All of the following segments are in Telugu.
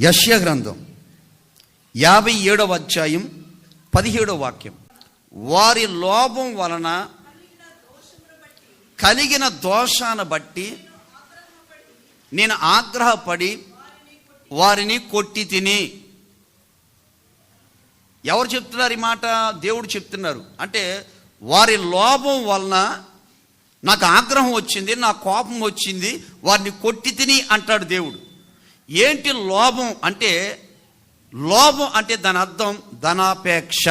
యశ్య గ్రంథం. యాభై ఏడవ అధ్యాయం పదిహేడవ వాక్యం. వారి లోభం వలన కలిగిన దోషాన్ని బట్టి నేను ఆగ్రహపడి వారిని కొట్టి తిని. ఎవరు చెప్తున్నారు ఈ మాట? దేవుడు చెప్తున్నారు. అంటే వారి లోభం వలన నాకు ఆగ్రహం వచ్చింది నా కోపం వచ్చింది వారిని కొట్టి తిని అంటాడు దేవుడు. ఏంటి లోభం అంటే లోభం అంటే దాని అర్థం ధనాపేక్ష.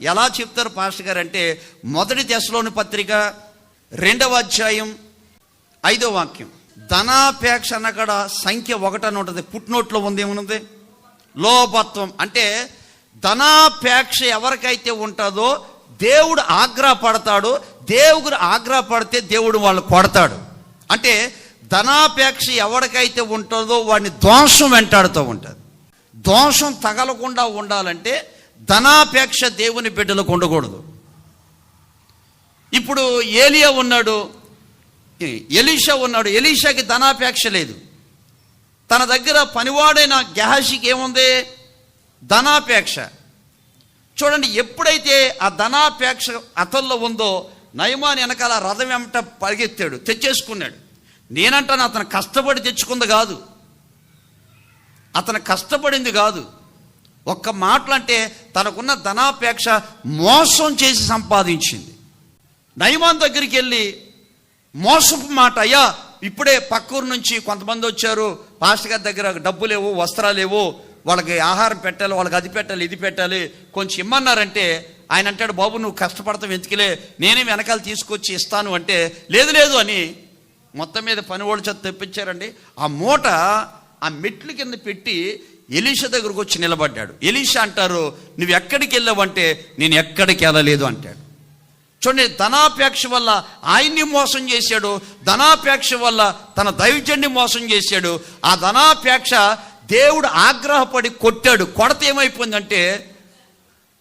ఎలా చెప్తారు పాస్టర్ గారు అంటే మొదటి దశలోని పత్రిక రెండవ అధ్యాయం ఐదో వాక్యం. ధనాపేక్ష అన్నక్కడ సంఖ్య ఒకటని ఉంటుంది పుట్నోట్లో ఉంది ఏమన్నది లోభత్వం. అంటే ధనాపేక్ష ఎవరికైతే ఉంటుందో దేవుడు ఆగ్రహపడతాడు దేవుడు ఆగ్రహపడితే దేవుడు వాళ్ళు కొడతాడు. అంటే ధనాపేక్ష ఎవరికైతే ఉంటుందో వాడిని దోషం వెంటాడుతూ ఉంటుంది. దోషం తగలకుండా ఉండాలంటే ధనాపేక్ష దేవుని బిడ్డలకు ఉండకూడదు. ఇప్పుడు ఏలియా ఉన్నాడు ఎలీషా ఉన్నాడు ఎలీషాకి ధనాపేక్ష లేదు. తన దగ్గర పనివాడైన గెహాషికి ఏముంది? ధనాపేక్ష. చూడండి ఎప్పుడైతే ఆ ధనాపేక్ష అతల్లో ఉందో నయమాని వెనకాల రథం వెంట పరిగెత్తాడు తెచ్చేసుకున్నాడు. నేనంటాను అతను కష్టపడి తెచ్చుకుంది కాదు. అతను కష్టపడింది కాదు. ఒక్క మాటలంటే తనకున్న ధనాపేక్ష మోసం చేసి సంపాదించింది. నయమాన్ దగ్గరికి వెళ్ళి మోసపు మాట అయ్యా ఇప్పుడే పక్కూరు నుంచి కొంతమంది వచ్చారు. పాస్టర్ గారి దగ్గర డబ్బు లేవు వస్త్రాలు లేవు. వాళ్ళకి ఆహారం పెట్టాలి వాళ్ళకి అది పెట్టాలి ఇది పెట్టాలి. కొంచెం ఇమ్మన్నారంటే ఆయన అంటాడు బాబు నువ్వు కష్టపడతావు ఎందుకులే? నేనే వెనకాల తీసుకొచ్చి ఇస్తాను అంటే లేదు లేదు అని మొత్తం మీద పని వాళ్ళు చేత తెప్పించారండి. ఆ మూట ఆ మెట్లు కింద పెట్టి ఎలీష దగ్గరకు వచ్చి నిలబడ్డాడు. ఎలీష అంటారు నువ్వు ఎక్కడికి వెళ్ళావంటే నేను ఎక్కడికి వెళ్ళలేదు అంటాడు. చూడండి ధనాపేక్ష వల్ల ఆయన్ని మోసం చేశాడు ధనాపేక్ష వల్ల తన దైవజన్ని మోసం చేశాడు. ఆ ధనాపేక్ష దేవుడు ఆగ్రహపడి కొట్టాడు. కొడత ఏమైపోయిందంటే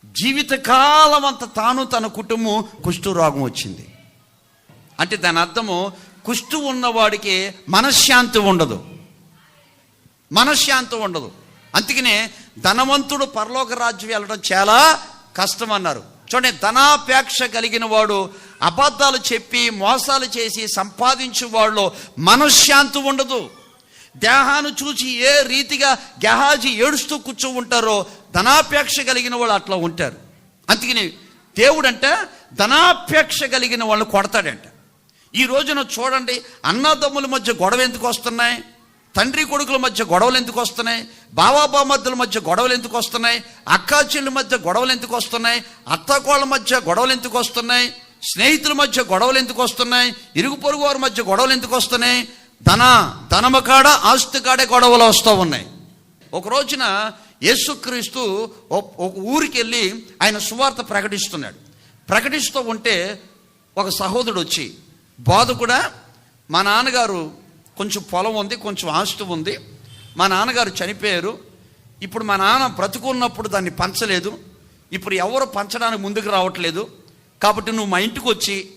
జీవితకాలం అంత తాను తన కుటుంబం కుష్ఠరోగం వచ్చింది. అంటే దాని అర్థము కుష్టు ఉన్నవాడికి మనశ్శాంతి ఉండదు. మనశ్శాంతి ఉండదు. అందుకనే ధనవంతుడు పరలోక రాజ్యం వెళ్ళడం చాలా కష్టం అన్నారు చూడండి ధనాపేక్ష కలిగిన వాడు అబద్ధాలు చెప్పి మోసాలు చేసి సంపాదించే వాళ్ళు మనశ్శాంతి ఉండదు. దేహాన్ని చూసి ఏ రీతిగా గెహాజీ ఏడుస్తూ కూర్చో ఉంటారో ధనాపేక్ష కలిగిన వాళ్ళు అట్లా ఉంటారు. అందుకని దేవుడంట ధనాపేక్ష కలిగిన వాళ్ళు కొడతాడంట. ఈ రోజున చూడండి అన్నదమ్ముల మధ్య గొడవ ఎందుకు వస్తున్నాయి? తండ్రి కొడుకుల మధ్య గొడవలు ఎందుకు వస్తున్నాయి? బావాబామద్దుల మధ్య గొడవలు ఎందుకు వస్తున్నాయి? అక్కా చెల్లి మధ్య గొడవలు ఎందుకు వస్తున్నాయి? అత్తకోళ్ళ మధ్య గొడవలు ఎందుకు వస్తున్నాయి? స్నేహితుల మధ్య గొడవలు ఎందుకు వస్తున్నాయి? ఇరుగు పొరుగు వారి మధ్య గొడవలు ఎందుకు వస్తున్నాయి? ధన ధనము కాడ ఆస్తి కాడే గొడవలు వస్తూ ఉన్నాయి. ఒక రోజున యేసుక్రీస్తు ఒక ఒక ఊరికి వెళ్ళి ఆయన సువార్త ప్రకటిస్తున్నాడు. ప్రకటిస్తూ ఉంటే ఒక సహోదరుడు వచ్చి బాధ కూడా మా నాన్నగారు కొంచెం పొలం ఉంది కొంచెం ఆస్తు ఉంది. మా నాన్నగారు చనిపోయారు. ఇప్పుడు మా నాన్న బ్రతుకున్నప్పుడు దాన్ని పంచలేదు. ఇప్పుడు ఎవరు పంచడానికి ముందుకు రావట్లేదు. కాబట్టి నువ్వు మా ఇంటికి వచ్చి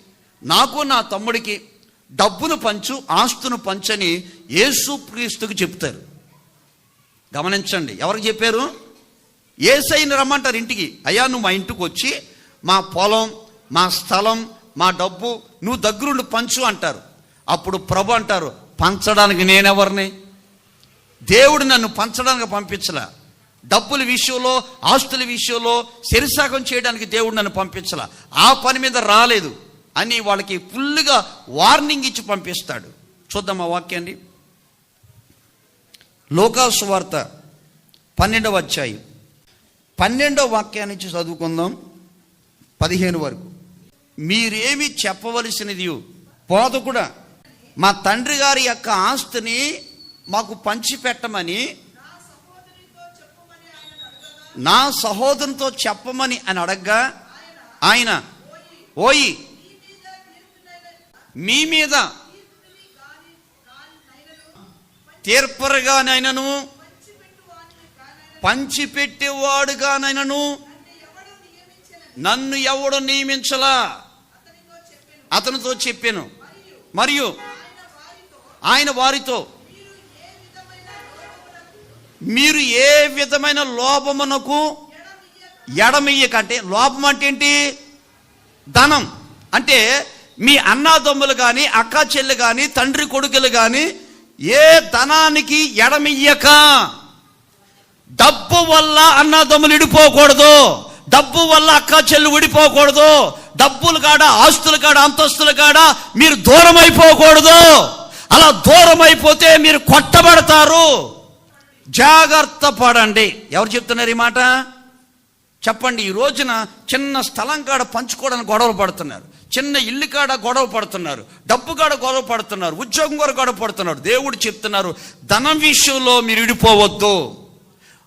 నాకు నా తమ్ముడికి డబ్బును పంచు ఆస్తును పంచని యేసు క్రీస్తుకు చెప్తారు. గమనించండి ఎవరికి చెప్పారు? ఏసైని రమ్మంటారు ఇంటికి. అయ్యా నువ్వు మా ఇంటికి వచ్చి మా పొలం మా స్థలం మా డబ్బు నువ్వు దగ్గరుండి పంచు అంటారు. అప్పుడు ప్రభు అంటారు పంచడానికి నేనెవరిని? దేవుడు నన్ను పంచడానికి పంపించలా. డబ్బుల విషయంలో ఆస్తుల విషయంలో శరిసాగం చేయడానికి దేవుడు నన్ను పంపించలా. ఆ పని మీద రాలేదు అని వాళ్ళకి ఫుల్గా వార్నింగ్ ఇచ్చి పంపిస్తాడు. చూద్దాం ఆ వాక్యాన్ని. లోకాసు వార్త పన్నెండవ అధ్యాయం. పన్నెండవ వాక్యాన్ని చదువుకుందాం. పదిహేను వరకు. మీరేమి చెప్పవలసినది? కూడా. మా తండ్రి గారి యొక్క ఆస్తిని మాకు పంచిపెట్టమని నా సహోదరునితో చెప్పమని అని అడగ్గా ఆయన ఓయి మీ మీద తీర్పరగానైనను పంచిపెట్టేవాడుగానైనను నన్ను ఎవడు నియమించలా? అతనితో చెప్పాను. మరియు ఆయన వారితో మీరు ఏ విధమైన లోపమునకు ఎడమియ్యక అంటే లోపం అంటే ఏంటి? ధనం. అంటే మీ అన్నాదమ్ములు కానీ అక్క చెల్లి కానీ తండ్రి కొడుకులు కానీ ఏ ధనానికి ఎడమియ్యక. డబ్బు వల్ల అన్నదమ్ములు ఇడిపోకూడదు డబ్బు వల్ల అక్క చెల్లు విడిపోకూడదు. డబ్బులు కాడ ఆస్తులు కాడ అంతస్తులు కాడ మీరు దూరం అయిపోకూడదు అలా దూరం అయిపోతే మీరు కొట్టబడతారు. జాగ్రత్త పడండి. ఎవరు చెప్తున్నారు ఈ మాట? చెప్పండి. ఈ రోజున చిన్న స్థలం కాడ పంచుకోవడానికి గొడవలు పడుతున్నారు. చిన్న ఇల్లు కాడ గొడవ పడుతున్నారు. డబ్బు కాడ గొడవ పడుతున్నారు. ఉద్యోగం కూడా గొడవ పడుతున్నారు. దేవుడు చెప్తున్నారు ధనం విషయంలో మీరు విడిపోవద్దు.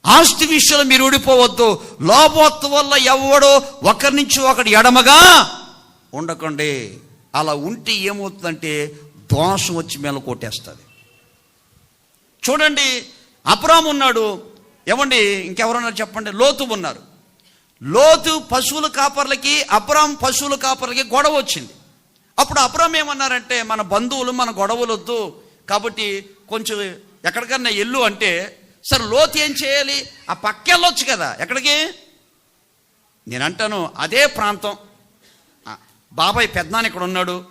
ఆస్తి విషయంలో మీరు ఊడిపోవద్దు. లోపోత్తు వల్ల ఎవడో ఒకరి నుంచి ఒకటి ఎడమగా ఉండకండి. అలా ఉంటే ఏమవుతుందంటే దోషం వచ్చి మేల కొట్టేస్తుంది. చూడండి అబ్రామ్ ఉన్నాడు. ఏమండి ఇంకెవరున్నారు చెప్పండి? లోతు ఉన్నారు. లోతు పశువుల కాపర్లకి అబ్రామ్ పశువుల కాపర్లకి గొడవ వచ్చింది. అప్పుడు అబ్రామ్ ఏమన్నారంటే మన బంధువులు మన గొడవలు వద్దు కాబట్టి కొంచెం ఎక్కడికన్నా ఎల్లు అంటే సరే లోతు ఏం చేయాలి? ఆ పక్కెళ్ళొచ్చు కదా. ఎక్కడికి? నేను అంటాను అదే ప్రాంతం. బాబాయ్ పెద్దనాన్న ఇక్కడ ఉన్నాడు.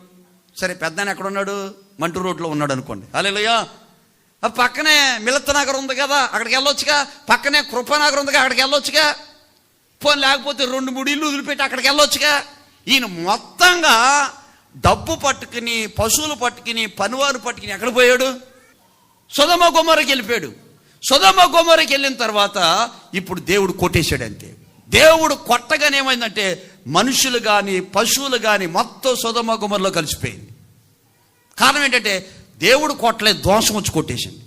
సరే పెద్దనాన్న ఎక్కడ ఉన్నాడు? మంటూ రోడ్లో ఉన్నాడు అనుకోండి. అలేలుయ్యా ఆ పక్కనే మిలతనగర్ ఉంది కదా అక్కడికి వెళ్ళొచ్చుగా. పక్కనే కృపానగర్ ఉందిగా అక్కడికి వెళ్ళొచ్చుగా. పోనీ లేకపోతే రెండు మూడు ఇల్లు వదిలిపెట్టి అక్కడికి వెళ్ళొచ్చుగా. ఈయన మొత్తంగా డబ్బు పట్టుకుని పశువులు పట్టుకుని పనివారు పట్టుకుని ఎక్కడ పోయాడు? సుధమ గుమ్మరికి వెళ్ళిపోయాడు. సుధమ కుమారికి వెళ్ళిన తర్వాత ఇప్పుడు దేవుడు కొట్టేశాడు అంతే దేవుడు కొట్టగానే ఏమైందంటే మనుషులు కానీ పశువులు కానీ మొత్తం సుధమ కుమారిలో కలిసిపోయింది. కారణం ఏంటంటే దేవుడు కొట్టలే దోషం వచ్చి కొట్టేసింది.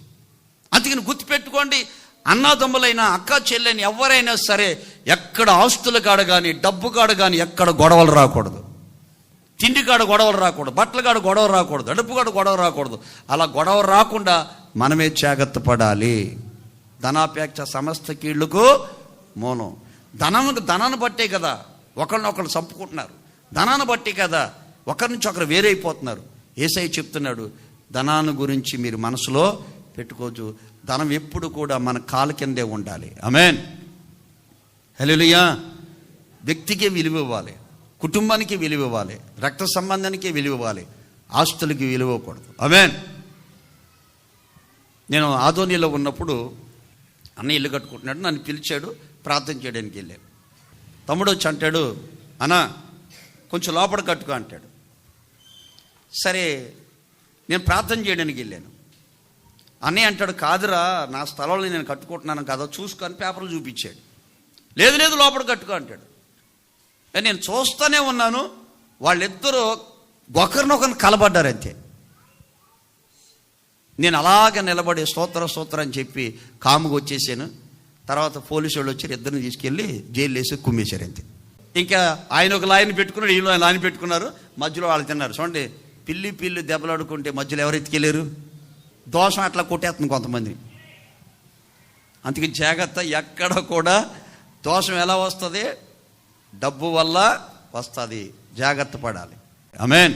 అందుకని గుర్తుపెట్టుకోండి అన్నాదమ్ములైన అక్క చెల్లెని ఎవరైనా సరే ఎక్కడ ఆస్తుల కాడ కానీ డబ్బు కాడ కానీ ఎక్కడ గొడవలు రాకూడదు. తిండి కాడ గొడవలు రాకూడదు బట్టల కాడ గొడవ రాకూడదు అడుపు కాడ గొడవ రాకూడదు. అలా గొడవ రాకుండా మనమే జాగ్రత్త పడాలి ధనాపేక్ష సమస్త కీళ్ళకు మూలం. ధనం ధనాన్ని బట్టే కదా ఒకరినొకరు చంపుకుంటున్నారు. ధనాన్ని బట్టి కదా ఒకరి నుంచి ఒకరు వేరైపోతున్నారు. ఏసై చెప్తున్నాడు ధనాన్ని గురించి మీరు మనసులో పెట్టుకోవచ్చు ధనం ఎప్పుడు కూడా మన కాలు కిందే ఉండాలి. అమెన్ హలోలియా వ్యక్తికే విలువ ఇవ్వాలి. కుటుంబానికి విలువ ఇవ్వాలి రక్త సంబంధానికి విలువ ఇవ్వాలి ఆస్తులకి విలువ ఇవ్వకూడదు. అమెన్ నేను ఆధోనిలో ఉన్నప్పుడు అన్న ఇల్లు కట్టుకుంటున్నాడు నన్ను పిలిచాడు ప్రార్థన చేయడానికి వెళ్ళాను. తమ్ముడు వచ్చి అంటాడు అన్న కొంచెం లోపల కట్టుకో అంటాడు. సరే నేను ప్రార్థన చేయడానికి వెళ్ళాను. అన్నయ్య అంటాడు కాదురా నా స్థలంలో నేను కట్టుకుంటున్నాను కదా చూసుకొని పేపర్లు చూపించాడు. లేదు లేదు లోపల కట్టుకో అంటాడు. నేను చూస్తూనే ఉన్నాను. వాళ్ళిద్దరూ ఒకరినొకరిని కలబడ్డారు అంతే. నేను అలాగే నిలబడి స్తోత్ర స్తోత్రం అని చెప్పి కాముగా వచ్చేసాను. తర్వాత పోలీసు వాళ్ళు వచ్చి ఇద్దరిని తీసుకెళ్ళి జైలు వేసి కుమ్మేశారు అంతే. ఇంకా ఆయన ఒక లాయన్ పెట్టుకున్నాడు ఈయన లాయన్ పెట్టుకున్నారు. మధ్యలో వాళ్ళు తిన్నారు. చూడండి పిల్లి పిల్లి దెబ్బలాడుకుంటే మధ్యలో ఎవరు ఎత్తుకెళ్ళారు? దోషం అట్లా కొట్టేస్తుంది కొంతమంది. అందుకే జాగ్రత్త ఎక్కడ కూడా దోషం ఎలా వస్తుంది? డబ్బు వల్ల వస్తుంది. జాగ్రత్త పడాలి. అమెన్